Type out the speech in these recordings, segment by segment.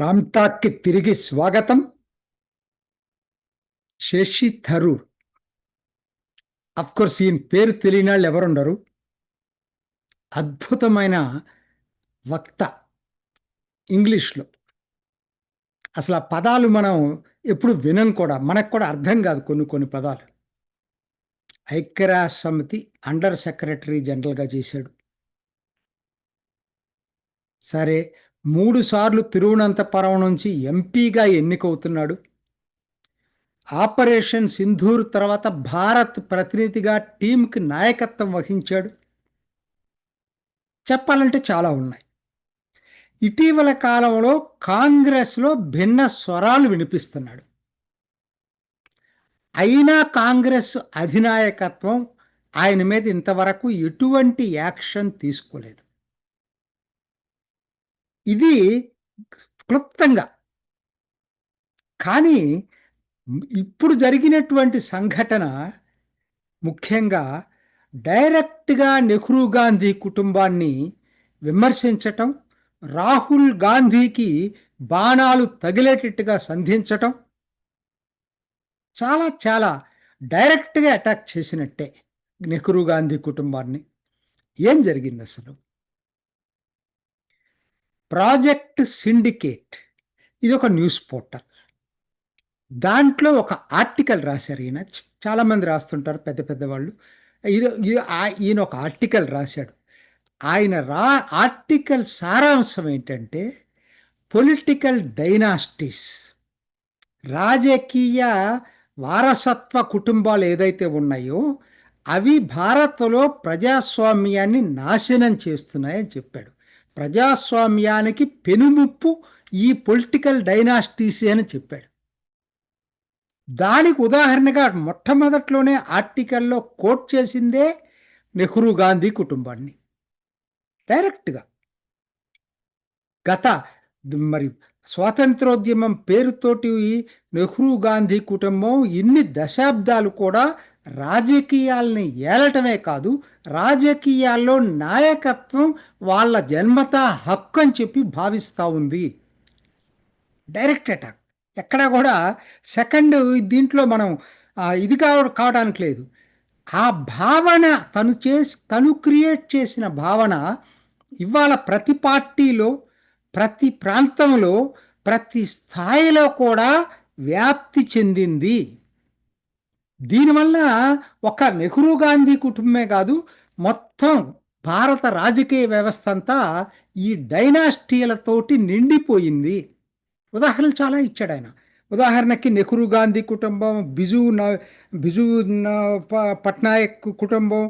రామ్టాక్కి తిరిగి స్వాగతం. శశి థరూర్. కోర్స్ ఈయన పేరు తెలియని వాళ్ళు ఎవరుండరు. అద్భుతమైన వక్త ఇంగ్లీష్లో. అసలు ఆ పదాలు మనం ఎప్పుడు వినం కూడా మనకు కూడా అర్థం కాదు కొన్ని కొన్ని పదాలు. ఐక్యరాజ్య సమితి అండర్ సెక్రటరీ జనరల్గా చేశాడు. సరే మూడుసార్లు తిరువనంతపురం నుంచి ఎంపీగా ఎన్నికవుతున్నాడు. ఆపరేషన్ సింధూర్ తర్వాత భారత్ ప్రతినిధిగా టీంకి నాయకత్వం వహించాడు. చెప్పాలంటే చాలా ఉన్నాయి. ఇటీవల కాలంలో కాంగ్రెస్లో భిన్న స్వరాలు వినిపిస్తున్నాడు. అయినా కాంగ్రెస్ అధినాయకత్వం ఆయన మీద ఇంతవరకు ఎటువంటి యాక్షన్ తీసుకోలేదు. ఇది క్లుప్తంగా. కానీ ఇప్పుడు జరిగినటువంటి సంఘటన ముఖ్యంగా డైరెక్ట్గా నెహ్రూ గాంధీ కుటుంబాన్ని విమర్శించటం రాహుల్ గాంధీకి బాణాలు తగిలేటట్టుగా సంధించటం చాలా చాలా డైరెక్ట్గా అటాక్ చేసినట్టే నెహ్రూ గాంధీ కుటుంబాన్ని. ఏం జరిగింది అసలు ప్రాజెక్ట్ సిండికేట్. ఇది ఒక న్యూస్ పోర్టల్. దాంట్లో ఒక ఆర్టికల్ రాశారు ఈయన. చాలామంది రాస్తుంటారు పెద్ద పెద్ద వాళ్ళు. ఈయన ఒక ఆర్టికల్ రాశాడు. ఆయన రా ఆర్టికల్ సారాంశం ఏంటంటే పొలిటికల్ డైనాస్టీస్. రాజకీయ వారసత్వ కుటుంబాలు ఏదైతే ఉన్నాయో అవి భారత్లో ప్రజాస్వామ్యాన్ని నాశనం చేస్తున్నాయని చెప్పాడు. ప్రజాస్వామ్యానికి పెనుముప్పు ఈ పొలిటికల్ డైనాస్టీసే అని చెప్పాడు. దానికి ఉదాహరణగా మొట్టమొదట్లోనే ఆర్టికల్లో కోట్ చేసిందే నెహ్రూ గాంధీ కుటుంబాన్ని. డైరెక్ట్గా. గత మరి స్వాతంత్రోద్యమం పేరుతోటి నెహ్రూ గాంధీ కుటుంబం ఇన్ని దశాబ్దాలు కూడా రాజకీయాల్ని ఏలటమే కాదు రాజకీయాల్లో నాయకత్వం వాళ్ళ జన్మత హక్కు అని చెప్పి భావిస్తూ ఉంది. Direct attack. ఎక్కడా కూడా సెకండ్ దీంట్లో మనం ఇది కావ కావడానికి లేదు. ఆ భావన తను చేసి తను క్రియేట్ చేసిన భావన ఇవాళ ప్రతి పార్టీలో ప్రతి ప్రాంతంలో ప్రతి స్థాయిలో కూడా వ్యాప్తి చెందింది. దీనివల్ల ఒక నెహ్రూ గాంధీ కుటుంబమే కాదు మొత్తం భారత రాజకీయ వ్యవస్థ అంతా ఈ డైనాస్టీలతోటి నిండిపోయింది. ఉదాహరణలు చాలా ఇచ్చాడు ఆయన. ఉదాహరణకి నెహ్రూ గాంధీ కుటుంబం బిజు బిజు పట్నాయక్ కుటుంబం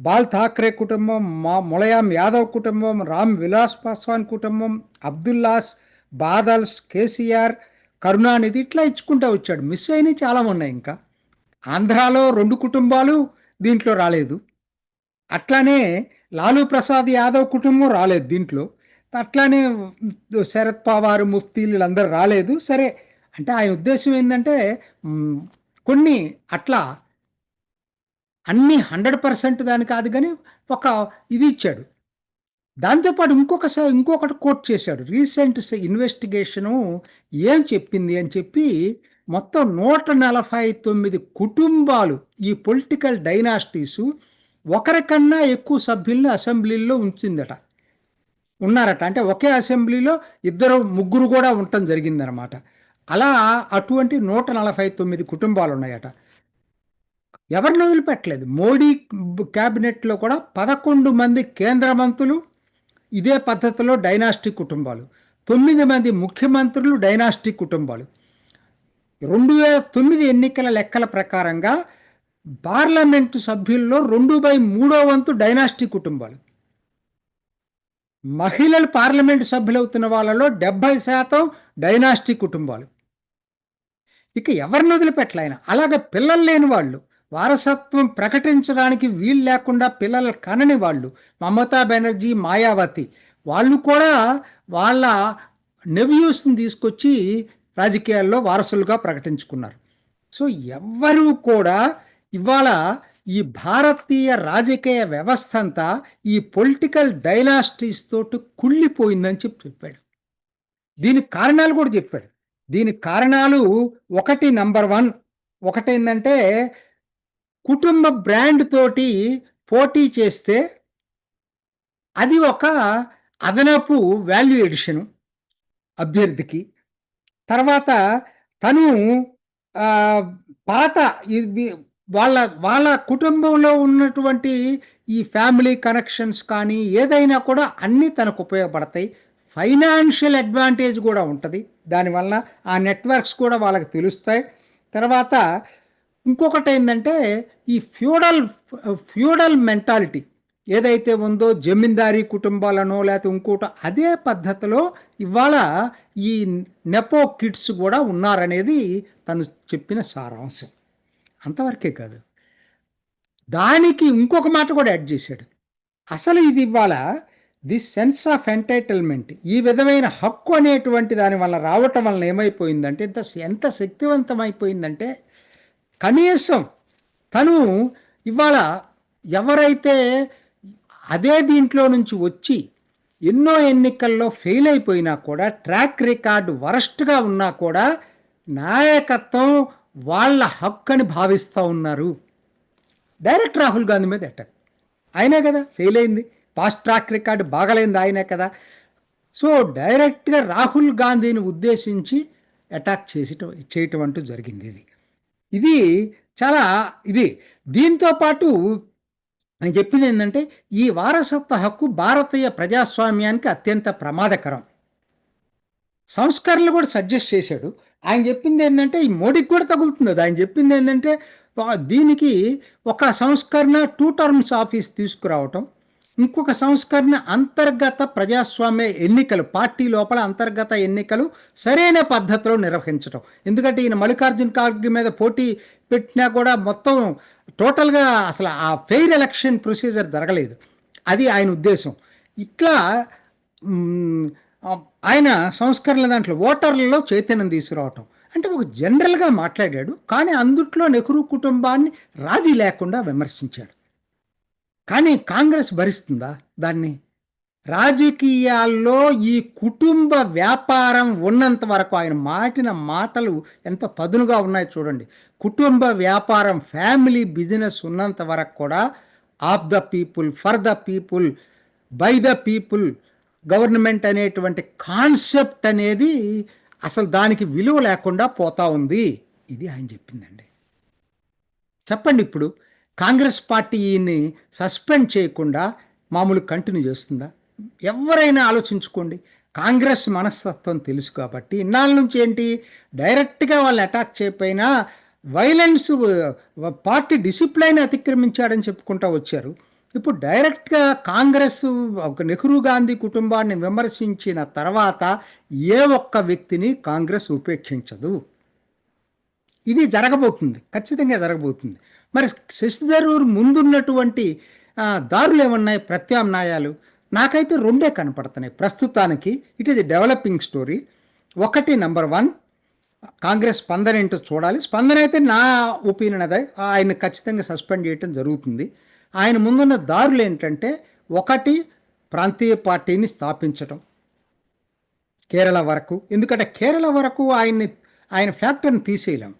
బాల్ ఠాక్రే కుటుంబం మా ములయాం యాదవ్ కుటుంబం రామ్ విలాస్ పాస్వాన్ కుటుంబం అబ్దుల్లాస్ బాదల్స్ కేసీఆర్ కరుణానిధి ఇట్లా ఇచ్చుకుంటూ వచ్చాడు. మిస్ అయినవి చాలా ఉన్నాయి ఇంకా. ఆంధ్రాలో రెండు కుటుంబాలు దీంట్లో రాలేదు. అట్లానే లాలూ ప్రసాద్ యాదవ్ కుటుంబం రాలేదు దీంట్లో. అట్లానే శరత్ పవార్ ముఫ్తీలు వీళ్ళందరూ రాలేదు. సరే అంటే ఆయన ఉద్దేశం ఏంటంటే కొన్ని అట్లా అన్ని హండ్రెడ్ పర్సెంట్ దాని కాదు కానీ ఒక ఇది ఇచ్చాడు. దాంతోపాటు ఇంకొకసారి ఇంకొకటి కోట్ చేశాడు. రీసెంట్ ఇన్వెస్టిగేషను ఏం చెప్పింది అని చెప్పి మొత్తం నూట నలభై తొమ్మిది కుటుంబాలు ఈ పొలిటికల్ డైనాస్టీసు ఒకరికన్నా ఎక్కువ సభ్యులను అసెంబ్లీలో ఉంచిందట. ఉన్నారట. అంటే ఒకే అసెంబ్లీలో ఇద్దరు ముగ్గురు కూడా ఉండటం జరిగిందనమాట అలా అటువంటి నూట నలభై తొమ్మిది కుటుంబాలు ఉన్నాయట ఎవరిని వదిలిపెట్టలేదు. మోడీ క్యాబినెట్లో కూడా పదకొండు మంది కేంద్ర మంత్రులు ఇదే పద్ధతిలో డైనాస్టిక్ కుటుంబాలు. తొమ్మిది మంది ముఖ్యమంత్రులు డైనాస్టిక్ కుటుంబాలు. రెండు వేల తొమ్మిది ఎన్నికల లెక్కల ప్రకారంగా పార్లమెంటు సభ్యుల్లో రెండు బై మూడో వంతు డైనాస్టిక్ కుటుంబాలు. మహిళలు పార్లమెంటు సభ్యులవుతున్న వాళ్ళలో డెబ్బై శాతం డైనాస్టిక్ కుటుంబాలు. ఇక ఎవరిని వదిలిపెట్టలైన అలాగే పిల్లలు లేని వాళ్ళు. వారసత్వం ప్రకటించడానికి వీలు లేకుండా పిల్లలు కనని వాళ్ళు. మమతా బెనర్జీ మాయావతి. వాళ్ళు కూడా వాళ్ళ నెవ్యూస్ని తీసుకొచ్చి రాజకీయాల్లో వారసులుగా ప్రకటించుకున్నారు. సో ఎవ్వరూ కూడా ఇవాళ ఈ భారతీయ రాజకీయ వ్యవస్థ అంతా ఈ పొలిటికల్ డైనాస్టీస్ తోటి కుళ్ళిపోయిందని చెప్పి చెప్పాడు. దీనికి కారణాలు కూడా చెప్పాడు. దీనికి కారణాలు ఒకటి నంబర్ వన్. ఒకటేందంటే కుటుంబ బ్రాండ్ తోటి పోటీ చేస్తే అది ఒక అదనపు వాల్యూ ఎడిషను అభ్యర్థికి. తర్వాత తను పాత వాళ్ళ వాళ్ళ కుటుంబంలో ఉన్నటువంటి ఈ ఫ్యామిలీ కనెక్షన్స్ కానీ ఏదైనా కూడా అన్నీ తనకు ఉపయోగపడతాయి. ఫైనాన్షియల్ అడ్వాంటేజ్ కూడా ఉంటుంది. దానివల్ల ఆ నెట్వర్క్స్ కూడా వాళ్ళకి తెలుస్తాయి. తర్వాత ఇంకొకటి ఏంటంటే ఈ ఫ్యూడల్ ఫ్యూడల్ మెంటాలిటీ. ఏదైతే ఉందో జమీందారీ కుటుంబాలనో లేకపోతే ఇంకోటో అదే పద్ధతిలో ఇవాళ ఈ నెపో కిడ్స్ కూడా ఉన్నారనేది తను చెప్పిన సారాంశం. అంతవరకే కాదు. దానికి ఇంకొక మాట కూడా యాడ్ చేశాడు. అసలు ఇది ఇవాళ ది సెన్స్ ఆఫ్ ఎంటైటిల్మెంట్ ఈ విధమైన హక్కు అనేటువంటి దాని వల్ల రావటం వలన ఏమైపోయిందంటే ఇంత ఎంత శక్తివంతమైపోయిందంటే కనీసం తను ఇవాళ ఎవరైతే అదే దీంట్లో నుంచి వచ్చి ఎన్నో ఎన్నికల్లో ఫెయిల్ అయిపోయినా కూడా ట్రాక్ రికార్డు వరస్ట్గా ఉన్నా కూడా నాయకత్వం వాళ్ళ హక్కు అని భావిస్తూ ఉన్నారు. డైరెక్ట్ రాహుల్ గాంధీ మీద అటాక్. ఆయనే కదా ఫెయిల్ అయింది. పాస్ట్ ట్రాక్ రికార్డు బాగలేంది ఆయనే కదా. సో డైరెక్ట్గా రాహుల్ గాంధీని ఉద్దేశించి అటాక్ చేసి చేయటం అంటూ జరిగింది ఇది. ఇది చాలా ఇది దీంతో నేను ఆయన చెప్పింది ఏంటంటే ఈ వారసత్వ హక్కు భారతీయ ప్రజాస్వామ్యానికి అత్యంత ప్రమాదకరం. సంస్కరణలు కూడా సజెస్ట్ చేశాడు. ఆయన చెప్పింది ఏంటంటే ఈ మోడీకి కూడా తగులుతుంది అది. ఆయన చెప్పింది ఏంటంటే దీనికి ఒక సంస్కరణ టూ టర్మ్స్ ఆఫీస్ తీసుకురావటం ఇంకొక సంస్కరణ అంతర్గత ప్రజాస్వామ్య ఎన్నికలు పార్టీ లోపల అంతర్గత ఎన్నికలు సరైన పద్ధతిలో నిర్వహించడం ఎందుకంటే ఈయన మల్లికార్జున ఖార్గే మీద పోటీ పెట్టినా కూడా మొత్తం టోటల్గా అసలు ఆ ఫెయిర్ ఎలక్షన్ ప్రొసీజర్ జరగలేదు. అది ఆయన ఉద్దేశం. ఇట్లా ఆయన సంస్కరణల దాంట్లో ఓటర్లలో చైతన్యం తీసుకురావటం. అంటే ఒక జనరల్గా మాట్లాడాడు కానీ అందుట్లో నెహ్రూ కుటుంబాన్ని రాజీ లేకుండా విమర్శించాడు. కానీ కాంగ్రెస్ భరిస్తుందా దాన్ని? రాజకీయాల్లో ఈ కుటుంబ వ్యాపారం ఉన్నంత వరకు ఆయన మాటిన మాటలు ఎంత పదునుగా ఉన్నాయి చూడండి. కుటుంబ వ్యాపారం ఫ్యామిలీ బిజినెస్ ఉన్నంత వరకు కూడా of the people for the people by the people government అనేటువంటి కాన్సెప్ట్ అనేది అసలు దానికి విలువ లేకుండా పోతా ఉంది. ఇది ఆయన చెప్పిందండి. చెప్పండి ఇప్పుడు కాంగ్రెస్ పార్టీ ఈయన్ని సస్పెండ్ చేయకుండా మామూలు కంటిన్యూ చేస్తుందా? ఎవరైనా ఆలోచించుకోండి. కాంగ్రెస్ మనస్తత్వం తెలుసు కాబట్టి ఇన్నాళ్ళ నుంచి ఏంటి? డైరెక్ట్గా వాళ్ళు అటాక్ చేయకపోయినా వైలెన్స్ పార్టీ డిసిప్లైన్ అతిక్రమించాడని చెప్పుకుంటా వచ్చారు. ఇప్పుడు డైరెక్ట్గా కాంగ్రెస్ ఒక నెహ్రూ గాంధీ కుటుంబాన్ని విమర్శించిన తర్వాత ఏ ఒక్క వ్యక్తిని కాంగ్రెస్ ఉపేక్షించదు. ఇది జరగబోతుంది. ఖచ్చితంగా జరగబోతుంది. మరి శశి థరూర్ ముందున్నటువంటి దారులు ఏమన్నాయి? ప్రత్యామ్నాయాలు. నాకైతే రెండే కనపడుతున్నాయి. ప్రస్తుతానికి ఇట్ ఈస్ డెవలపింగ్ స్టోరీ ఒకటి నంబర్ వన్ కాంగ్రెస్ స్పందన ఏంటో చూడాలి. స్పందన అయితే నా ఒపీనియన్ అదే. ఆయన ఖచ్చితంగా సస్పెండ్ చేయటం జరుగుతుంది. ఆయన ముందున్న దారులు ఏంటంటే ఒకటి ప్రాంతీయ పార్టీని స్థాపించటం. కేరళ వరకు. ఎందుకంటే కేరళ వరకు ఆయన్ని ఆయన ఫ్యాక్టర్ని తీసేయలేం.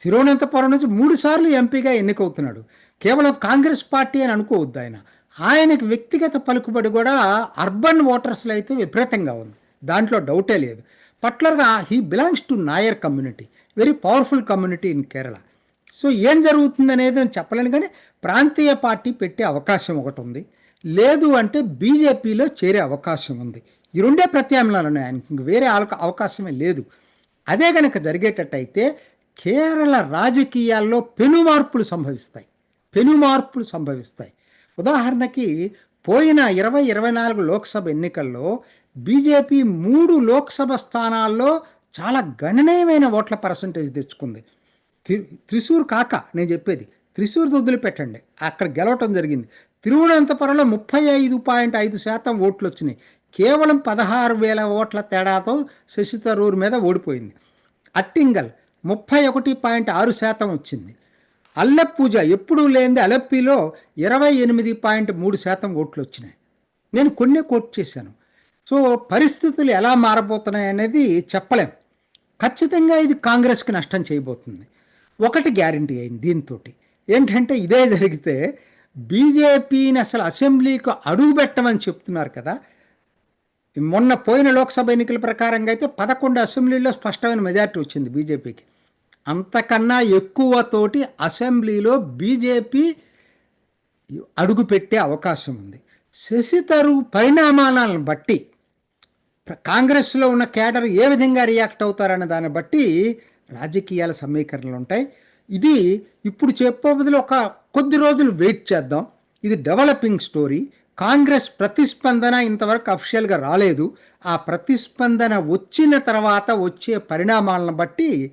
తిరువనంతపురం నుంచి మూడు సార్లు ఎంపీగా ఎన్నికవుతున్నాడు. కేవలం కాంగ్రెస్ పార్టీ అని అనుకోవద్దు ఆయన. ఆయనకు వ్యక్తిగత పలుకుబడి కూడా అర్బన్ ఓటర్స్లో అయితే విపరీతంగా ఉంది. దాంట్లో డౌటే లేదు. పట్లర్గా he belongs to Nair community very powerful community in Kerala. So ఏం జరుగుతుంది అనేది నేను చెప్పలేను కానీ ప్రాంతీయ పార్టీ పెట్టే అవకాశం ఒకటి ఉంది. లేదు అంటే బీజేపీలో చేరే అవకాశం ఉంది. ఈ రెండే ప్రత్యామ్నాయాలు ఉన్నాయి. ఆయనకి ఇంక వేరే అవకాశమే లేదు. అదే కనుక జరిగేటట్టయితే కేరళ రాజకీయాల్లో పెను మార్పులు సంభవిస్తాయి. పెను మార్పులు సంభవిస్తాయి. ఉదాహరణకి పోయిన ఇరవై ఇరవై నాలుగు లోక్సభ ఎన్నికల్లో బీజేపీ మూడు లోక్సభ స్థానాల్లో చాలా గణనీయమైన ఓట్ల పర్సంటేజ్ తెచ్చుకుంది. త్రిశూర్ కాక నేను చెప్పేది త్రిశూర్ వదిలిపెట్టండి అక్కడ గెలవటం జరిగింది. తిరువనంతపురంలో ముప్పై ఐదు పాయింట్ ఐదు శాతం ఓట్లు వచ్చినాయి. కేవలం పదహారు వేల ఓట్ల తేడాతో శశి థరూర్ మీద ఓడిపోయింది. అట్టింగల్ ముప్పై ఒకటి పాయింట్ ఆరు శాతం వచ్చింది. అల్లెప్పూజ ఎప్పుడూ లేనిది అలెప్పిలో ఇరవై ఎనిమిది పాయింట్ మూడు శాతం ఓట్లు వచ్చినాయి. నేను కొన్ని కోట్ చేశాను. సో పరిస్థితులు ఎలా మారబోతున్నాయి అనేది చెప్పలేం. ఖచ్చితంగా ఇది కాంగ్రెస్కి నష్టం చేయబోతుంది. ఒకటి గ్యారంటీ అయింది దీంతో ఏంటంటే ఇదే జరిగితే బీజేపీని అసలు అసెంబ్లీకి అడుగు పెట్టమని చెప్తున్నారు కదా. మొన్న పోయిన లోక్సభ ఎన్నికల ప్రకారంగా అయితే పదకొండు అసెంబ్లీలో స్పష్టమైన మెజార్టీ వచ్చింది బీజేపీకి. అంతకన్నా ఎక్కువ తోటి అసెంబ్లీలో బీజేపీ అడుగుపెట్టే అవకాశం ఉంది. శశితరు పరిణామాలను బట్టి కాంగ్రెస్లో ఉన్న కేడర్ ఏ విధంగా రియాక్ట్ అవుతారనే దాన్ని బట్టి రాజకీయాల సమీకరణలు ఉంటాయి. ఇది ఇప్పుడు చెప్పే బదులు ఒక కొద్ది రోజులు వెయిట్ చేద్దాం. ఇది డెవలపింగ్ స్టోరీ. కాంగ్రెస్ ప్రతిస్పందన ఇంతవరకు అఫిషియల్గా రాలేదు. ఆ ప్రతిస్పందన వచ్చిన తర్వాత వచ్చే పరిణామాలను బట్టి